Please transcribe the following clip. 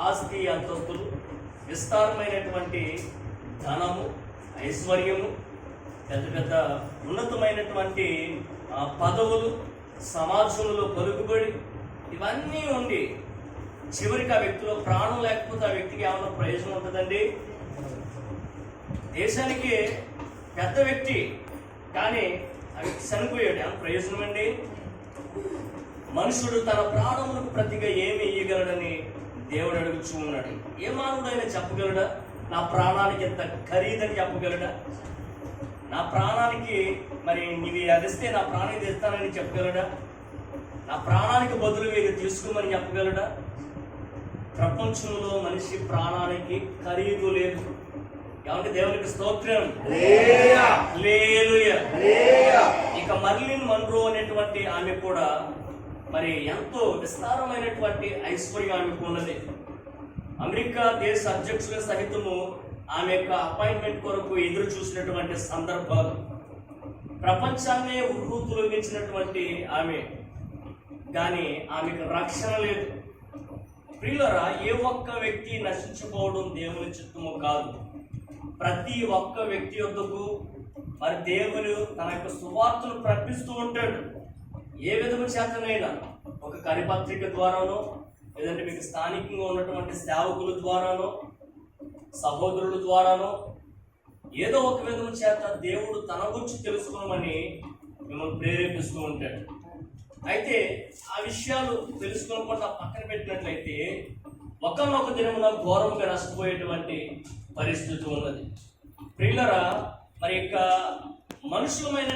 ఆస్తి అంతస్తులు విస్తారమైనటువంటి ధనము ఐశ్వర్యము పెద్ద పెద్ద ఉన్నతమైనటువంటి పదవులు సమాజంలో పలుకుబడి ఇవన్నీ ఉండి చివరికి ఆ వ్యక్తిలో ప్రాణం లేకపోతే ఆ వ్యక్తికి ఏమైనా ప్రయోజనం ఉంటుందండి? దేశానికి పెద్ద వ్యక్తి కానీ ఆ వ్యక్తి చనిపోయాడు. ఏమైనా ప్రయోజనం అండి మనుషుడు తన ప్రాణములకు ప్రతిగా ఏమి ఇయ్యగలడని దేవుడు అడుగుచూ ఉన్నాడు ఏ మానవుడైనా చెప్పగలడా? నా ప్రాణానికి ఎంత ఖరీదని చెప్పగలడా? నా ప్రాణానికి మరి నీవి అదిస్తే నా ప్రాణం తెస్తానని చెప్పగలడా? నా ప్రాణానికి బదులు మీరు తీసుకోమని చెప్పగలడా? ప్రపంచంలో మనిషి ప్రాణానికి ఖరీదు లేదు. ఏమంటే దేవునికి స్తోత్రం. ఇక మర్లిన్ మన్రో అనేటువంటి ఆమె కూడా మరి ఎంతో విస్తారమైనటువంటి ఐశ్వర్యం ఆమెకు ఉన్నది. అమెరికా దేశ అధ్యక్షుల సహితము ఆమె యొక్క అపాయింట్మెంట్ కొరకు ఎదురు చూసినటువంటి సందర్భాలు. ప్రపంచాన్నే ఉర్రూతులొగించినటువంటి ఆమె. కానీ ఆమెకు రక్షణ లేదు. ప్రియులరా ఏ ఒక్క వ్యక్తి నశించిపోవడం దేవుని చిత్తము కాదు. ప్రతి ఒక్క వ్యక్తి యొద్దకు మరి దేవుడు తన యొక్క సువార్తను ప్రకటిస్తూ ఉంటాడు. ఏ విధము చేతనైనా ఒక కరిపత్రిక ద్వారానో లేదంటే మీకు స్థానికంగా ఉన్నటువంటి సేవకుల ద్వారానో సహోదరుల ద్వారానో ఏదో ఒక విధము చేత దేవుడు తన గురించి తెలుసుకోమని మిమ్మల్ని ప్రేరేపిస్తూ ఉంటాడు. అయితే ఆ విషయాలు తెలుసుకోకుండా పక్కన పెట్టినట్లయితే ఒకనొక దినమున ఘోరంగా నష్టపోయేటువంటి పరిస్థితి ఉన్నది. ప్రియులరా మరి యొక్క మనుషులమైన